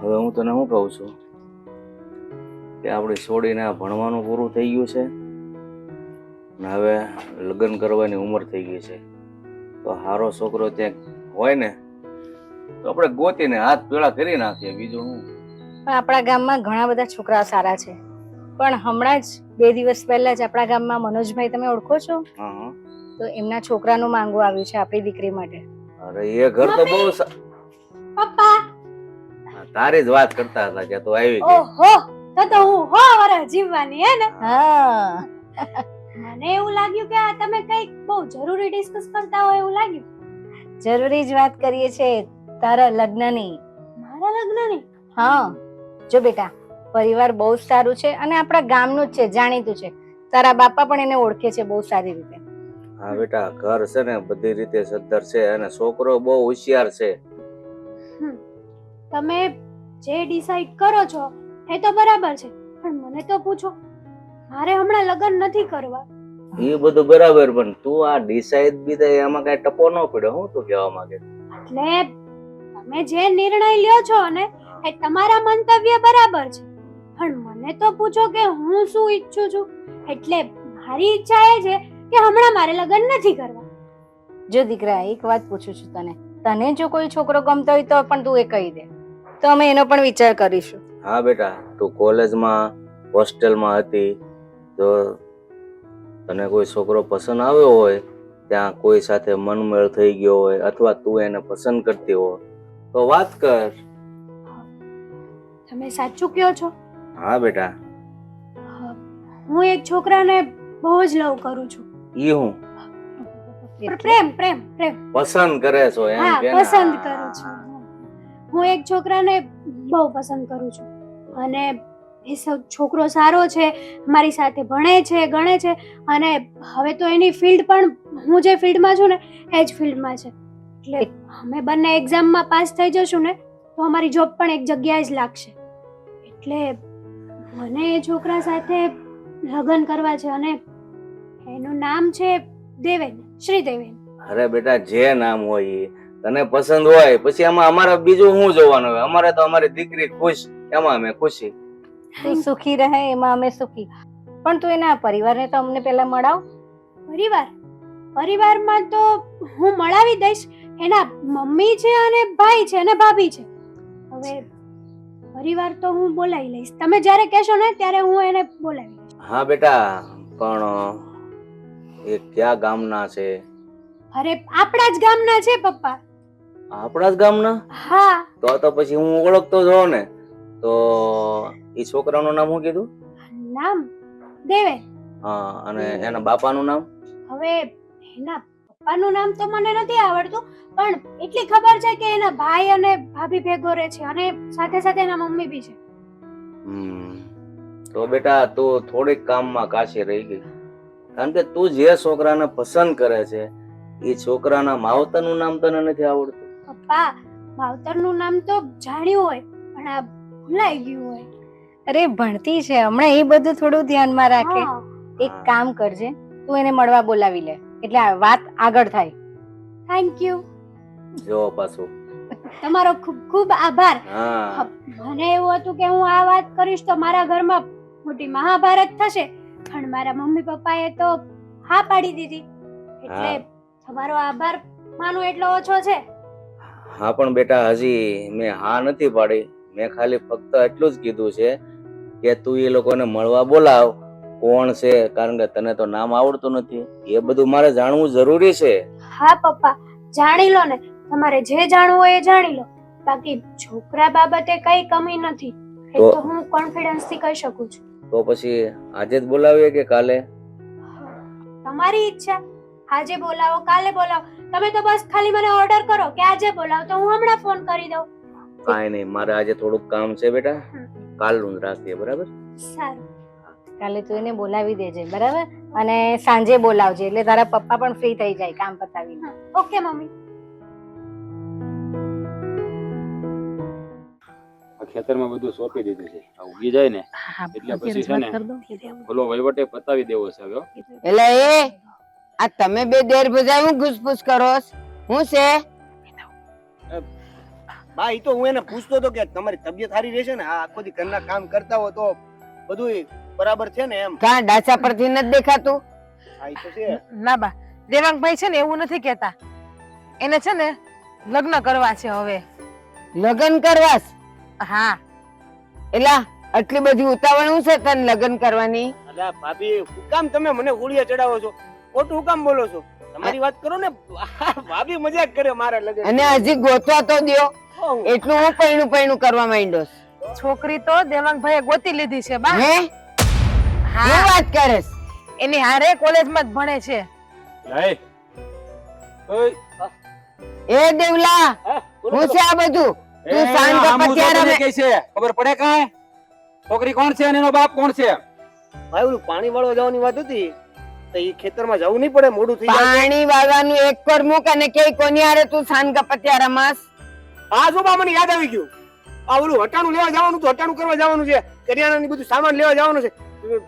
હવે હું તને શું કહું છું? કે આપણે છોડીને આ ભણવાનું પૂરું થઈ ગયું છે ને હવે લગ્ન કરવાની ઉંમર થઈ ગઈ છે. તો હારો છોકરો ત્યાં હોય ને તો આપણે ગોતીને હાથ પેળા કરી નાખીએ બીજું હું પણ આપણા ગામમાં ઘણા બધા છોકરા સારા છે. પણ હમણાં જ બે દિવસ પહેલા જ આપણા ગામમાં મનોજભાઈ તમે ઓળખો છો? તો એમના છોકરાનું માંગવું આવ્યું છે આપણી દીકરી માટે. અરે એ ઘર તો બહુ પપ્પા તારી જ વાત કરતા હતા કે તું આવી ગઈ. ઓહો તો તો હું હો વરસ જીવવાની હે ને? હા. મને એવું લાગ્યું કે આ તમે કંઈક બહુ જરૂરી ડિસ્કસ કરતા હોય એવું લાગ્યું. જરૂરી જ વાત કરીએ છે તારા લગ્નની. મારા લગ્નની? હા. જો બેટા પરિવાર બહુ સારું છે અને આપણા ગામનું જ છે જાણીતું છે. તારા બાપા પણ એને ઓળખે છે બહુ સારી રીતે. હા બેટા ઘર છે ને બધી રીતે સદ્ધર છે અને છોકરો બહુ હોશિયાર છે. તમે જે ડિસાઈડ કરો છો એ તો બરાબર છે. પણ મને તો પૂછો મારે હમણાં લગ્ન નથી કરવા. એ બધું બરાબર પણ તું આ ડિસાઈડ બી દે એમાં કઈ ટપો ન પડ્યો હું તો કહેવા માંગે એટલે તમે જે નિર્ણય લ્યો છો ને એ તમારા મંતવ્ય બરાબર છે. પણ મને તો પૂછો કે હું શું ઈચ્છું છું? એટલે મારી ઈચ્છા એ છે કે હમણાં મારે લગ્ન નથી કરવા. જો દીકરા એક વાત પૂછું છું તને. તને જો કોઈ છોકરો ગમતો હોય તો પણ તું એ કહી દે. તો અમે એનો પણ વિચાર કરીશું. હા બેટા તું કોલેજમાં હોસ્ટેલમાં હતી જો તને કોઈ છોકરો પસંદ આવ્યો હોય ત્યાં કોઈ સાથે મનમેળ થઈ ગયો હોય અથવા તું એને પસંદ કરતી હોય તો વાત કર. તમે સાચું કહો છો? હા બેટા. હું એક છોકરાને બહુ જ લવ કરું છું. ઈ હું. પ્રેમ પ્રેમ પ્રેમ. પસંદ કરે છો એમ કે પસંદ કરું છું. હું એક છોકરાને બહુ પસંદ કરું છું. અને એ છોકરો સારો છે, મારી સાથે ભણે છે, ગણે છે, અને હવે તો એની ફિલ્ડ પણ હું જે ફિલ્ડમાં છું ને, એ જ ફિલ્ડમાં છે. એટલે અમે બંને એક્ઝામમાં પાસ થઈ જશું ને, તો અમારી જોબ પણ એક જગ્યાએ જ લાગશે. એટલે મને એ છોકરા સાથે લગ્ન કરવા છે અને એનું નામ છે દેવેન, શ્રી દેવેન. અરે બેટા, જે નામ હોય તને પસંદ હોય પછી એમાં અમારે બીજું શું જોવાનું હોય? અમારે તો અમારી દીકરી ખુશ એમાં અમે ખુશી. તું સુખી રહે એમાં અમે સુખી. પણ તું એના પરિવારને તો અમને પહેલા મળાવ. પરિવાર? પરિવારમાં તો હું મળાવી દઈશ. એના મમ્મી છે અને ભાઈ છે અને ભાભી છે. હવે પરિવાર તો હું બોલાવી લઈશ. તમે જ્યારે કહેશો ને ત્યારે હું એને બોલાવી લઈશ. હા બેટા પણ એ કયા ગામના છે? અરે આપણા જ ગામના છે પપ્પા. આપણા જ ગામના? હા. તો તો પછી હું ઓળખતો જો ને. તો એ છોકરાનું નામ શું કીધું? નામ દેવે. હા અને એના બાપાનું નામ? હવે એના પપ્પાનું નામ તો મને નથી આવડતું પણ એટલી ખબર છે કે એના ભાઈ અને ભાભી ભેગો રહે છે અને સાથે સાથે એના મમ્મી બી છે. હમ. તો બેટા તું થોડીક કામમાં કાશી રહી ગઈ. કારણ કે તું જે છોકરાને પસંદ કરે છે એ છોકરાના માવતરનું નામ તને નથી આવડતું. પપ્પા માવતરનું નામ તો જાણ્યું હોય પણ આ ભૂલાઈ ગયું હોય. અરે ભણતી છે. હમણાં એ બધું થોડું ધ્યાનમાં રાખે. એક કામ કરજે. તું એને મળવા બોલાવી લે. એટલે આ વાત આગળ થાય. થેન્ક યુ જો પાછું. તમારો ખૂબ ખૂબ આભાર. મને એવું હતું કે હું આ વાત કરીશ તો મારા ઘરમાં મોટી મહાભારત થશે. પણ મારા મમ્મી પપ્પાએ તો હા પાડી દીધી. એટલે તમારો આભાર માનું એટલો ઓછો છે. હા પણ બેટા હજી મેં હા નથી પાડી. મેં ખાલી ફક્ત એટલું જ કીધું છે કે તું એ લોકોને મળવા બોલાવ. કોણ છે? કારણ કે તને તો નામ આવડતું નથી. એ બધું મારે જાણવું જરૂરી છે. હા પપ્પા જાણી લો ને. તમારે જે જાણવું હોય એ જાણી લો. બાકી છોકરા બાબતે કઈ કમી નથી. એ તો- હું કોન્ફિડન્સથી કહી શકું છું. તો પછી આજે જ બોલાવીએ કે કાલે? તમારી ઈચ્છા. આજે બોલાવો કાલે બોલાવો. તમે તો બસ ખાલી મને ઓર્ડર કરો કે આજે બોલાવ તો હું હમણાં ફોન કરી દઉં. કાંઈ નહીં મારે આજે થોડુંક કામ છે બેટા. કાલનું રાખીએ બરાબર? સારું. કાલે તું એને બોલાવી દેજે બરાબર? અને સાંજે બોલાવજે એટલે તારા પપ્પા પણ ફ્રી થઈ જાય કામ પતાવીને. Okay mummy. આ ખેતરમાં બધું સોંપી દીધું છે. આ ઉગી જાય ને એટલે પછી છે ને ઓલો વહીવટે પતાવી દેવો છે હવે એટલે એ આ તમે બે દેર બધા હું ઘૂસપૂસ કરો? હું છે? બા ઈ તો હું એને પૂછતો હતો કે તમારી તબિયત સારી રહેશે ને? આ આખો દી ઘરના કામ કરતા હો તો બધું બરાબર છે ને એમ? કાં ડાચા પરથી નથી દેખાતું? હા ઈ તો છે. ના બા. દેવાંગભાઈ છે ને એવું નથી કેતા એને છે ને લગ્ન કરવા છે હવે. લગ્ન કરવા હા. એલા આટલી બધી ઉતાવળ હું છે તને લગ્ન કરવાની? અલા ભાભી કામ તમે મને ગોળીએ ચડાવો છો? ખોટું કામ બોલો છો? તમારી વાત કરો ને ભાભી મજાક કરે મારા લગન અને હજી ગોતવા તો દ્યો. એટલું હું પૈણું પૈણું કરવા માંડ્યો છોકરી તો દેવાંગભાઈએ ગોતી લીધી છે બા. હે? હા. વાત કરેસ એની હારે કોલેજમાં જ ભણે છે. લઈ ઓય. એ દેવલા હા, છે આ બધું? તું સાંજ પતિયારા મે- કહે છે ખબર પડે કાય છોકરી કોણ છે અને એનો બાપ કોણ છે? ભાઈ ઓલું પાણી વાળો જવાની વાત હતી. તો એ ખેતરમાં જવું નહીં પડે મોડું થઈ જાય. પાણી વાળવાનું એક પર મૂક અને કે કોની આરે તું સાનકા પત્યા રમાસ. હા જો બા મને યાદ આવી ગયું? આ ઓલું હટાણું લેવા જવાનું તો હટાણું કરવા જવાનું છે. કરિયાણાની બધું સામાન લેવા જવાનું છે.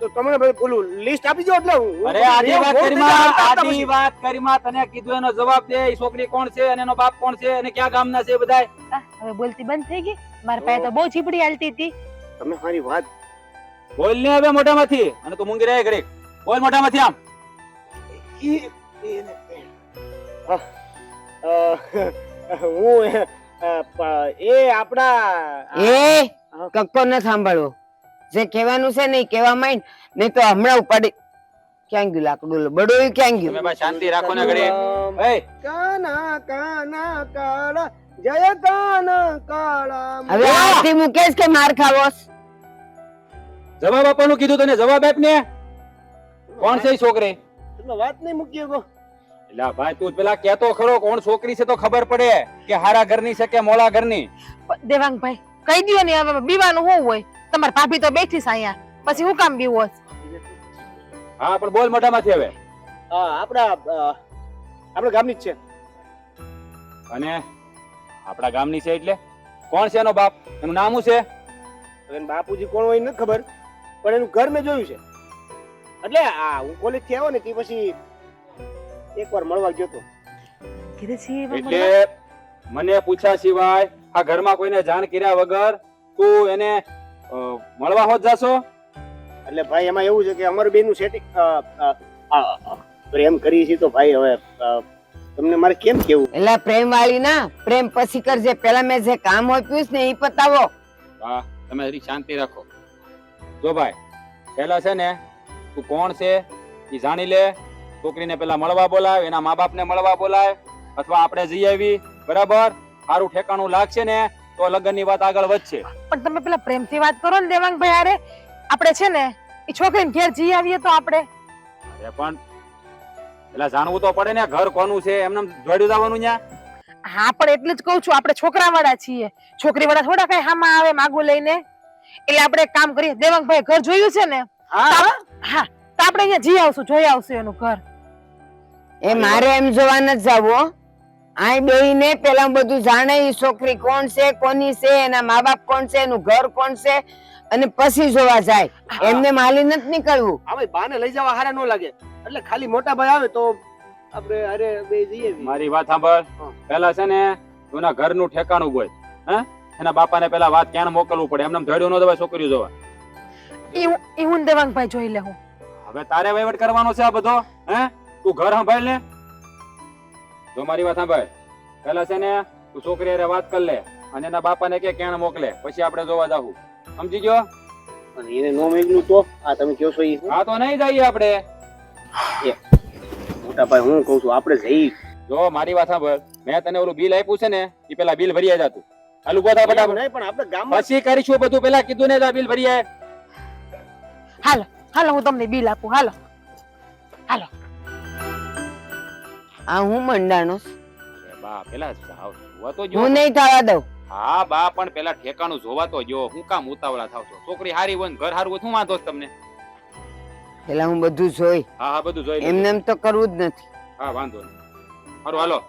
તો તમને ઓલું લિસ્ટ આપી દો એટલે હું- અરે આડી વાત કરીમાં હું- વાત કરીમાં તને કીધું એનો જવાબ દે એ છોકરી કોણ છે અને એનો બાપ કોણ છે અને ક્યાં ગામના છે બધાય. હવે બોલતી બંધ થઈ ગઈ? મારા પાસે તો બહુ છીપડી હાલતી હતી. તમે મારી વાત બોલ ને હવે મોઢામાંથી અને તું મૂંગી રહે ઘરે બોલ મોઢામાંથી આમ. ઈ- ઈ- હું એ, આપણા એ કક્કો ન સાંભળવો જે કહેવાનું છે નહીં કહેવા માંડ નહીં તો હમણાં ઉપાડી ક્યાં ગયું લાકડું? બડોયું ક્યાં ગયું? શાંતિ રાખો ને ઘડી કાના કાના કાળા જય કાના કાળા. હવે આરતી મુકેશ કે માર ખાવોસ જવાબ આપવાનું કીધું તને જવાબ આપ ને. કોણ છે છોકરી? તમે વાત નહીં મૂકી શકો એટલે ભાઈ તું પેલા કેતો ખરો કોણ છોકરી છે તો ખબર પડે કે હારા ઘરની છે કે મોળા ઘરની. દેવાંગભાઈ કહી દ્યો ને હવે બીવાનું હું હોય? તમાર ભાભી તો બેઠી છે અહીંયા. પછી હું કામ બીવો હા પણ બોલ મોઢામાંથી હવે. હા આપણા આપણા ગામની જ છે. અને આપણા ગામની છે એટલે? કોણ છે એનો બાપ? એનું નામ શું છે? બાપુજી કોણ હોય નથી ખબર પણ એનું ઘર મેં જોયું છે. એટલે આ હું કોલેજથી આવ્યો ને તે પછી એકવાર મળવા ગયો તો. કીધું. એટલે મને પૂછ્યા સિવાય આ ઘરમાં કોઈને જાણ કર્યા વગર તું એને મળવા હોત જાશો? એટલે ભાઈ એમાં એવું છે કે અમારું બેનું સેટિંગ પ્રેમ કરી છે તો ભાઈ હવે તમને મારે કેમ કેવું? એટલે પ્રેમ વાળી ના પ્રેમ પછી કરજે. પેલા મેં જે કામ આપ્યું છે ને એ પતાવો. હા તમે શાંતિ રાખો. જો ભાઈ પેલા છે ને તું કોણ છે એ જાણી લે. છોકરીને પેલા મળવા બોલાય એના મા બાપને મળવા બોલાય અથવા આપણે જઈ આવી બરાબર? સારું ઠેકાણું લાગશે ને તો લગ્નની વાત આગળ વધશે. પણ તમે પેલા પ્રેમથી વાત કરો ને દેવાંગભાઈ અરે આપણે છે ને એ છોકરીને ઘેર જઈ આવીએ તો આપણે. અરે પણ પેલા જાણવું તો પડે ને ઘર કોનું છે એમને જોડ્યું જવાનું ન્યા. હા પણ એટલે જ કહું છું આપણે છોકરા વાળા છીએ. છોકરી વાળા થોડા કઈ હામાં આવે માગું લઈને. એટલે આપણે એક કામ કરીએ. દેવાંગભાઈ ઘર જોયું છે ને? હા. હા તો આપણે અહીંયા જઈ આવશું જોઈ આવશું એનું ઘર. એ મારે એમ જોવા નથી જાવો આય બેહીને પેલા બધું જાણે ઈ છોકરી કોણ છે કોની છે એના મા બાપ કોણ છે એનું ઘર કોણ છે અને પછી જોવા જાય. એમને માલી નથી નીકળવું. હા ભાઈ બાને લઈ જવા હારા ન લાગે. એટલે ખાલી મોટા ભાઈ આવે તો આપણે અરે બે જઈએ મારી વાત સાંભળ. પેલા છે ને એના ઘરનું ઠેકાણું હોય હે? એના બાપાને પેલા વાત ક્યાં મોકલવું પડે? એમને ધડ્યો ન દવાય છોકરીઓ જોવા. ઈ હું- ઈ હું દેવાંગભાઈ જોઈ લે હું હવે તારે વહીવટ કરવાનો છે આ બધો હે? તું ઘર સંભાળ લે. જો મારી વાત સાંભળ. પેલા છે ને તું છોકરી હારે વાત કર લે અને એના બાપાને કે ક્યાં મોકલે પછી આપણે જોવા જાવું સમજી ગયો? અને એને નો મેગનું તો? આ તમે કહો છો ઈ હા તો નહીં જઈએ આપણે. મોટા ભાઈ હું કહું છું આપણે જઈ. જો મારી વાત સાંભળ. મેં તને ઓલું બિલ આપ્યું છે ને એ પેલા બિલ ભરી આવ્યા તું. ચાલુ થા ફટાફટ. નહીં પણ આપણે ગામ પછી કરીશું બધું. પેલા કીધું ને આ બિલ ભરી આય. હાલો હાલો હું તમને બિલ આપું હાલો. હાલો. આ હું મંડાણો. બા પેલા જાવ જોવા તો જો. હું નહીં થવા દઉં. હા બા પણ પેલા ઠેકાણું જોવા તો જો. હું કામ ઉતાવળા થાવ છો. છોકરી હારી હોય ને ઘર હારું હોય શું વાંધો છે તમને. પેલા હું બધું જોઈ. હા હા બધું જોઈ એમને એમ તો કરવું જ નથી. હા વાંધો નહીં. સારું હાલો.